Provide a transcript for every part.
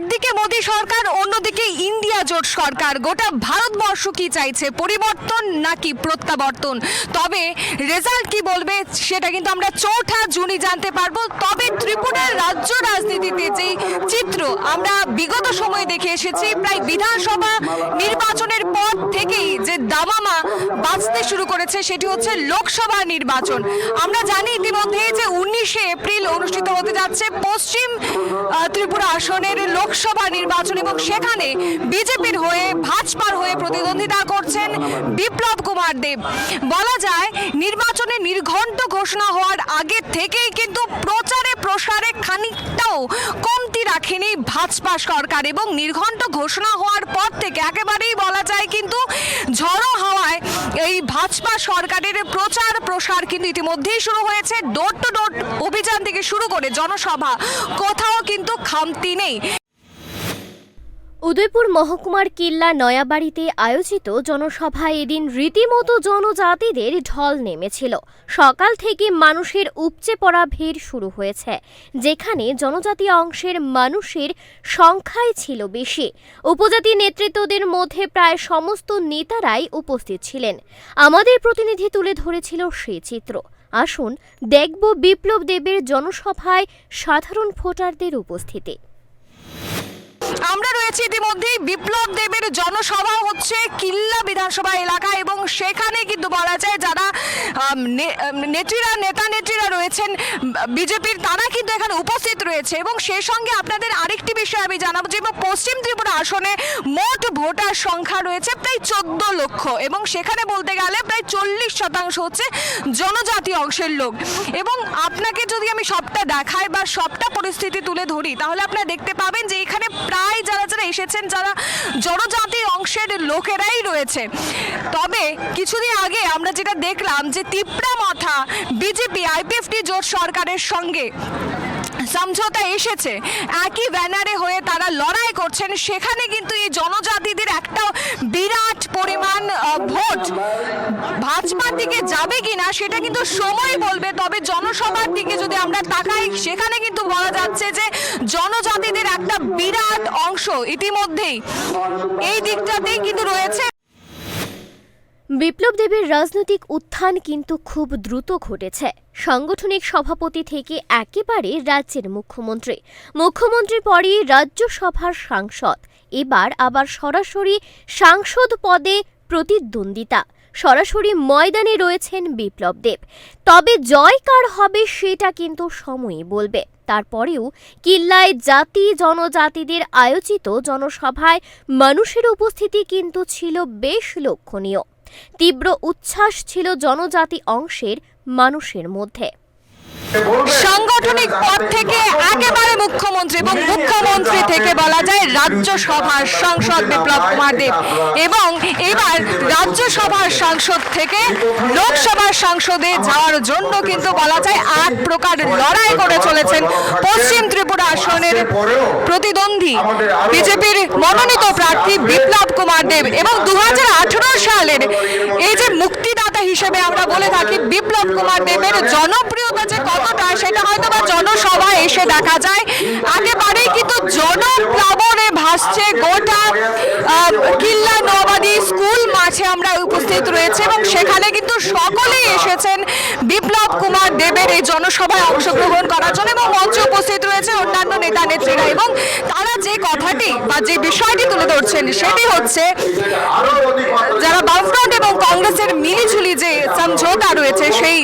একদিকে মোদী সরকার, অন্যদিকে ইন্ডিয়া জোট সরকার। গোটা ভারতবর্ষ কি চাইছে, পরিবর্তন নাকি প্রত্যাবর্তন? তবে রেজাল্ট কি বলবে, সেটা কিন্তু আমরা চৌঠা জুনই জানতে পারব। তবে ত্রিপুরার রাজ্য রাজনীতিতে যে চিত্র, আমরা বিগত সময়ে দেখে এসেছি, প্রায় বিধানসভা নির্বাচনের পর থেকেই যে দামামা বাঁচতে শুরু করেছে, সেটি হচ্ছে লোকসভা নির্বাচন। আমরা জানি ইতিমধ্যে যে উনিশে এপ্রিল অনুষ্ঠিত হতে যাচ্ছে পশ্চিম ত্রিপুরা আসনের লোকসভা নির্বাচন এবং সেখানে বিজেপির হয়ে ভাজপার হয়ে প্রতিদ্বন্দ্বিতা করছেন বিপ্লব কুমার দেব। বলা যায়, নির্বাচনে নির্ঘণ্ট ঘোষণা হওয়ার আগে থেকেই কিন্তু প্রচারে প্রসারে খানিকটাও কমতি রাখেনি ভাজপা সরকার এবং নির্ঘণ্ট ঘোষণা হওয়ার পর থেকে একেবারেই বলা যায় কিন্তু ঝড়ো হাওয়ায় এই ভাজপা সরকারের প্রচার প্রসার কিন্তু ইতিমধ্যেই শুরু হয়েছে। ডোর টু ডোর অভিযান থেকে শুরু করে জনসভা, কোথাও কিন্তু খামতি নেই। উদয়পুর মহকুমার কিল্লা নয়াবাড়িতে আয়োজিত জনসভায় এদিন রীতিমতো জনজাতিদের ঢল নেমেছিল। সকাল থেকে মানুষের উপচে পড়া ভিড় শুরু হয়েছে, যেখানে জনজাতি অংশের মানুষের সংখ্যাই ছিল বেশি। উপজাতি নেতৃত্বদের মধ্যে প্রায় সমস্ত নেতারাই উপস্থিত ছিলেন। আমাদের প্রতিনিধি তুলে ধরেছিল সেই চিত্র। আসুন, দেখব বিপ্লব দেবের জনসভায় সাধারণ ভোটারদের উপস্থিতি। আমরা রয়েছি ইতিমধ্যেই বিপ্লব দেবের জনসভা হচ্ছে কিল্লা বিধানসভা এলাকা এবং সেখানে কিন্তু বলা যায় যারা নেত্রীরা, নেতা নেত্রীরা রয়েছেন, বিজেপির তারা কিন্তু এখানে উপস্থিত রয়েছে এবং সেই সঙ্গে আপনাদের আরেকটি বিষয় আমি জানাব যে পশ্চিম ত্রিপুরা আসনে মোট ভোটার সংখ্যা রয়েছে প্রায় চোদ্দ লক্ষ এবং সেখানে বলতে গেলে প্রায় চল্লিশ শতাংশ হচ্ছে জনজাতি অংশের লোক। এবং আপনাকে যদি আমি সবটা দেখাই বা সবটা পরিস্থিতি তুলে ধরি, তাহলে আপনারা দেখতে পাবেন যে এখানে প্রায় যারা যারা এসেছেন, যারা জনজাতি অংশের লোকেরাই রয়েছে। তবে কিছুদিন আগে আমরা যেটা দেখলাম যে তিপ্রা মাথা বিজেপি, আইপিএফটি জোট সরকারের সঙ্গে সমঝোতা এসেছে। একই ব্যানারে হয়ে তারা লড়াই করছেন, সেখানে কিন্তু এই জনজাতিদের একটা বিরাট পরিমাণ ভোট ভাজপার দিকে যাবে কিনা সেটা কিন্তু সময় বলবে, তবে জনসভার দিকে যদি আমরা তাকাই, সেখানে কিন্তু বলা যাচ্ছে যে একটা বিরাট অংশ ইতিমধ্যেই। এই দিকটাতেই কিন্তু রয়েছে। বিপ্লব দেবের রাজনৈতিক উত্থান কিন্তু খুব দ্রুত ঘটেছে। সাংগঠনিক সভাপতি থেকে একেবারে রাজ্যের মুখ্যমন্ত্রী। মুখ্যমন্ত্রী পরই রাজ্যসভার সাংসদ। এবার আবার সরাসরি সাংসদ পদে প্রতিদ্বন্দ্বিতা। সরাসরি ময়দানে রয়েছেন বিপ্লব দেব। তবে জয় কার হবে সেটা কিন্তু সময়ই বলবে। তারপরেও কিল্লায় জাতি, জনজাতিদের আয়োজিত জনসভায় মানুষের উপস্থিতি কিন্তু ছিল বেশ লক্ষণীয়। তীব্র উচ্ছ্বাস ছিল জনজাতি অংশের মানুষের মধ্যে। সাংগঠনিক পদ থেকে একেবারে মুখ্যমন্ত্রী এবং মুখ্যমন্ত্রী থেকে বলা যায় রাজ্যসভার সাংসদ বিপ্লব কুমার দেব। এবং এবার রাজ্যসভার সাংসদ থেকে লোকসভার সাংসদে যাওয়ার জন্য কিন্তু বলা যায় আট প্রকার লড়াই করে চলেছেন। পশ্চিম ত্রিপুরা আসনের প্রতিদ্বন্দ্বী বিজেপির মনোনীত প্রার্থী বিপ্লব কুমার দেব। এবং দু হাজার আঠারো সালের এই যে মুক্তিদাতা হিসেবে আমরা বলে থাকি বিপ্লব কুমার দেবের জনপ্রিয়তা যে কতটা সেটা হয়তো বা জনসভায় এসে দেখা যায়। একেবারেই কিন্তু জনপ্লাবনে ভাসছে গোটা কিল্লা নবাদি স্কুল মাঠে আমরা উপস্থিত রয়েছে এবং সেখানে কিন্তু সকলেই এসেছেন বিপ্লব কুমার দেবের এই জনসভায় অংশগ্রহণ করার জন্য এবং মঞ্চে উপস্থিত রয়েছে অন্যান্য নেতা নেত্রীরা এবং কথাটি বা যে বিষয়টি তুলে ধরছেন সেটি হচ্ছে যারা বামফ্রন্ট এবং কংগ্রেসের মিলিঝুলি যে সমঝোতা রয়েছে সেই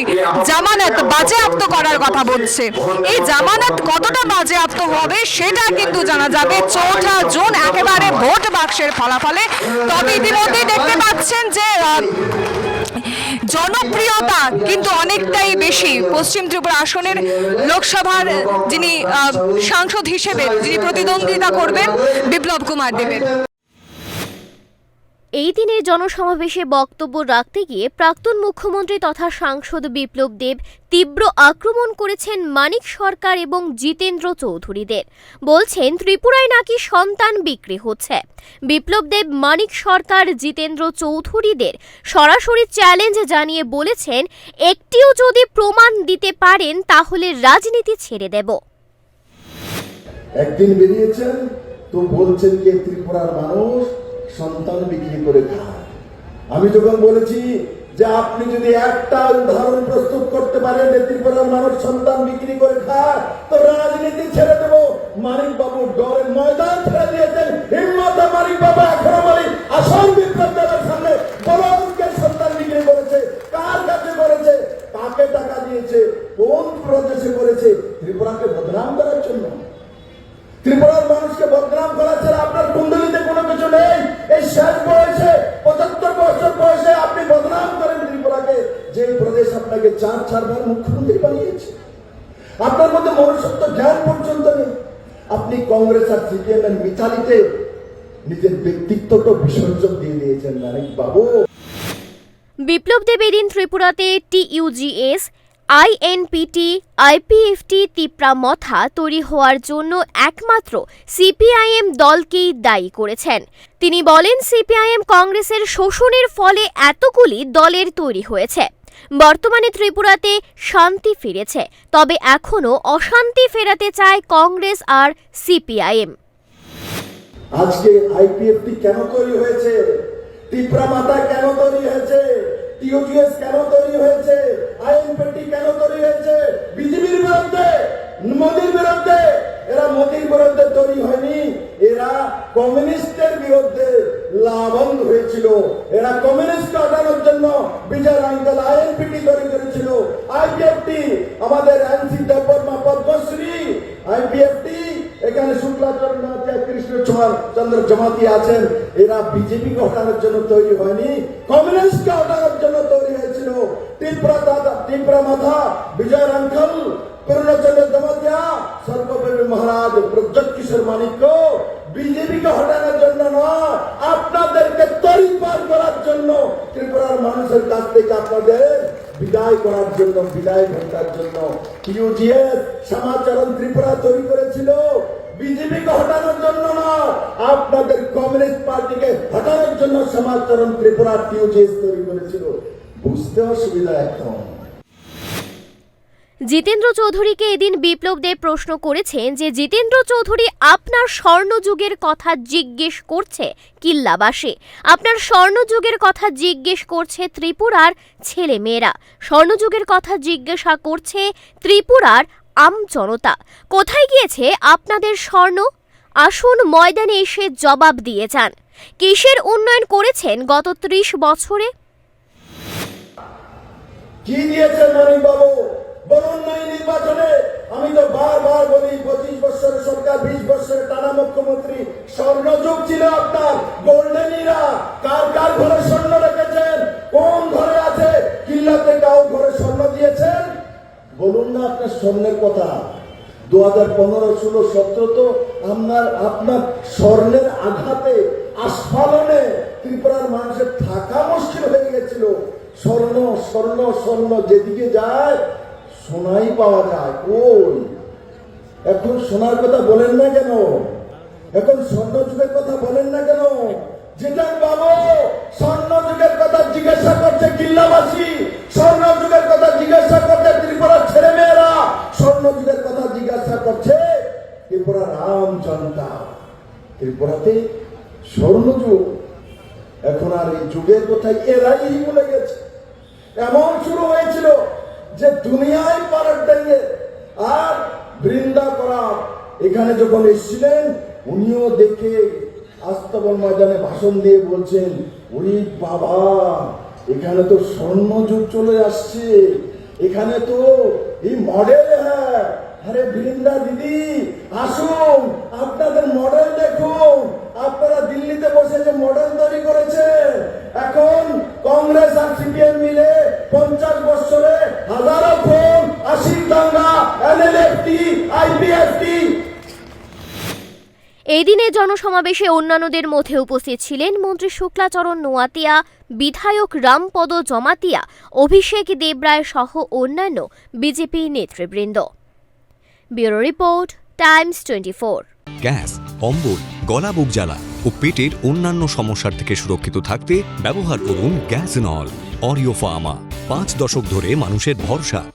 জামানত বাজেয়াপ্ত করার কথা বলছে। এই জামানত কতটা বাজেয়াপ্ত হবে সেটা কিন্তু জানা যাবে। চৌঠা জুন একেবারে ভোট বাক্সের ফলাফলে। তবে ইতিমধ্যেই দেখতে পাচ্ছেন যে জনপ্রিয়তা কিন্তু অনেকটাই বেশি পশ্চিম ত্রিপুরা আসনের লোকসভার যিনি সাংসদ হিসেবে যিনি প্রতিদ্বন্দ্বিতা করবেন বিপ্লব কুমার দেবের। এই দিনের জনসমাবেশে বক্তব্য রাখতে গিয়ে প্রাক্তন মুখ্যমন্ত্রী তথা সাংসদ বিপ্লব দেব তীব্র আক্রমণ করেছেন মানিক সরকার এবং জিতেন্দ্র চৌধুরীদের। বলছেন, ত্রিপুরায় নাকি সন্তান বিক্রি হচ্ছে। বিপ্লব দেব, মানিক সরকার, জিতেন্দ্র চৌধুরীদের সরাসরি চ্যালেঞ্জ জানিয়ে বলেছেন, একটিও যদি প্রমাণ দিতে পারেন, তাহলে রাজনীতি ছেড়ে দেব। একদিন বেরিয়েছেন, তো বলছেন যে ত্রিপুরার মানুষ সন্তান বিক্রি করে খায়। আমি যখন বলেছি যে আপনি যদি একটা উদাহরণ প্রস্তুত করতে পারেন নেত্রীপাড়ার মানুষ সন্তান বিক্রি করে খায়, তো রাজনীতি ছেড়ে দেবো। মানিক বাবু ডরের ময়দান ছেড়ে দিয়েছেন। হিম্মত মানিক বাবু চার চারবার মুখ্যমন্ত্রী বানিয়েছে আপনার মধ্যে মনুষ্যত্ব জ্ঞান পর্যন্ত নেই। আপনি কংগ্রেস আর সিপিএম এর মিতালিতে নিজের ব্যক্তিত্বটা বিসর্জন দিয়ে দিয়েছেন মানিক বাবু। বিপ্লব দেব এদিন ত্রিপুরাতে টিইউজিএস, আইএনপিটি, আইপিএফটি, তিপ্রা মথা তৈরি হওয়ার জন্য একমাত্র সিপিআইএম দলকেই দায়ী করেছেন। তিনি বলেন, সিপিআইএম কংগ্রেসের শোষণের ফলে এতগুলি দলের তৈরি হয়েছে। বর্তমানে ত্রিপুরাতে শান্তি ফিরেছে, তবে এখনও অশান্তি ফেরাতে চায় কংগ্রেস আর সিপিআইএম। আজকে আইপিএফটি কেন তৈরি হয়েছে? ত্রিপুরা মাতা কেন তৈরি হয়েছে? টিওজিএস কেন তৈরি হয়েছে? আইএনপিটি কেন তৈরি হয়েছে? বিজেপির বিরুদ্ধে? মোদির বিরুদ্ধে? এরা মোদির বিরুদ্ধে তৈরি হয়নি। এরা কমিউনিস্টের বিরুদ্ধে লাভন হয়েছিল। এরা কমিউনিস্ট হটানোর জন্য বিজয় আঙ্কেল আইএনপিটি তৈরি করেছিল। আইপিএফটি আমাদের এনসি দেববর্মা পদ্মশ্রী। আইপিএফটি, এখানে শুক্লাচরণ কৃষ্ণ চন্দ্র জমাতি আছেন। এরা বিজেপি হটানোর জন্য তৈরি হয়নি। কমিউনিস্ট কে হটানোর জন্য তৈরি হয়েছিল। ত্রিপুরা দাদা ত্রিপুরা মাথা বিজয় রাঙ্কল পূর্ণচন্দ্র জমাতিয়া সর্বপ্রেমী মহারাজ প্রজ্জত কিশোর মানিক্য বিজেপি কে হটানোর জন্য নয়, আপনাদেরকে তৈরি পার করার জন্য। ত্রিপুরার মানুষের কাছ থেকে আপনাদের বিদায় করার জন্য, বিদায় ঘটার জন্য ইউজিএস সমাচরণ ত্রিপুরা তৈরি করেছিল। বিজেপিকে হটানোর জন্য না আপনাদের কমিউনিস্ট পার্টিকে হটানোর জন্য সমাচরণ ত্রিপুরা টিউজিএস তৈরি করেছিল। বুঝতে অসুবিধা একদম জিতেন্দ্র চৌধুরীকে এদিন বিপ্লব দেব প্রশ্ন করেছেন যে, জিতেন্দ্র চৌধুরী আপনার স্বর্ণযুগের কথা জিজ্ঞেস করছে কিল্লাবাসী। আপনার স্বর্ণযুগের কথা জিজ্ঞেস করছে ত্রিপুরার ছেলে মেয়েরা স্বর্ণযুগের কথা জিজ্ঞাসা করছে ত্রিপুরার আম জনতা। কোথায় গিয়েছে আপনাদের স্বর্ণ? আসুন ময়দানে এসে জবাব দিয়ে যান। কিসের উন্নয়ন করেছেন গত ত্রিশ বছরে? কি দিয়েছেন বাবু বলুন নাই নির্বাচনে আমি তো বারবার বলি, পঁচিশ বছরের সরকার, বিশ বছরের টানা মুখ্যমন্ত্রী স্বর্ণযুগ ছিল আপনার কার কার ঘরে স্বর্ণ রেখেছেন? কোন ঘরে আছে? কিল্লাতে কাউ ঘরে স্বর্ণ দিয়েছেন? বলুন না আপনার স্বর্ণের কথা। দু হাজার পনেরো, ষোলো, সতেরো তো আপনার আপনার স্বর্ণের আঘাতে, আস্ফালনে ত্রিপুরার মানুষের থাকা মুশকিল হয়ে গেছিল। স্বর্ণ স্বর্ণ স্বর্ণ যেদিকে যায় সোনাই পাওয়া যায়, কই? এখন সোনার কথা বলেন না কেন? এখন স্বর্ণ যুগের কথা বলেন না কেন? যেটা বাবু স্বর্ণ যুগের কথা জিজ্ঞাসা করছে কিল্লাবাসী স্বর্ণ যুগের কথা জিজ্ঞাসা করছে ত্রিপুরার ছেলে মেয়েরা স্বর্ণ যুগের কথা জিজ্ঞাসা করছে ত্রিপুরার রাম জনতা ত্রিপুরাতে স্বর্ণ যুগ। এখন আর এই যুগের কথাই এরাই বলে গেছে। এমন শুরু হয়েছিল যে দুনিয়ায় পাল্টাইয়ে আর বৃন্দা করা এখানে যখন এসেছিলেন, উনিও দেখে আস্তাবল ময়দানে ভাষণ দিয়ে বলছেন, ওরে বাবা, এখানে তো স্বর্ণ যুগ চলে আসছে। এখানে তো এই মডেল হ্যাঁ। আরে বৃন্দা দিদি, আসুন, আপনাদের মডেল দেখুন। আপনারা দিল্লিতে বসে জনসমাবেশে অন্যান্যদের মধ্যে উপস্থিত ছিলেন মন্ত্রী শুক্লাচরণ নোয়াতিয়া, বিধায়ক রামপদ জমাতিয়া, অভিষেক দেবরায় সহ অন্যান্য বিজেপি নেতৃবৃন্দ। Bureau report, Times twenty four gas অম্বল গলা বুক জ্বালা ও পেটের অন্যান্য সমস্যার থেকে সুরক্ষিত থাকতে ব্যবহার করুন গ্যাস নল, অরিও ফার্মা। পাঁচ দশক ধরে মানুষের ভরসা।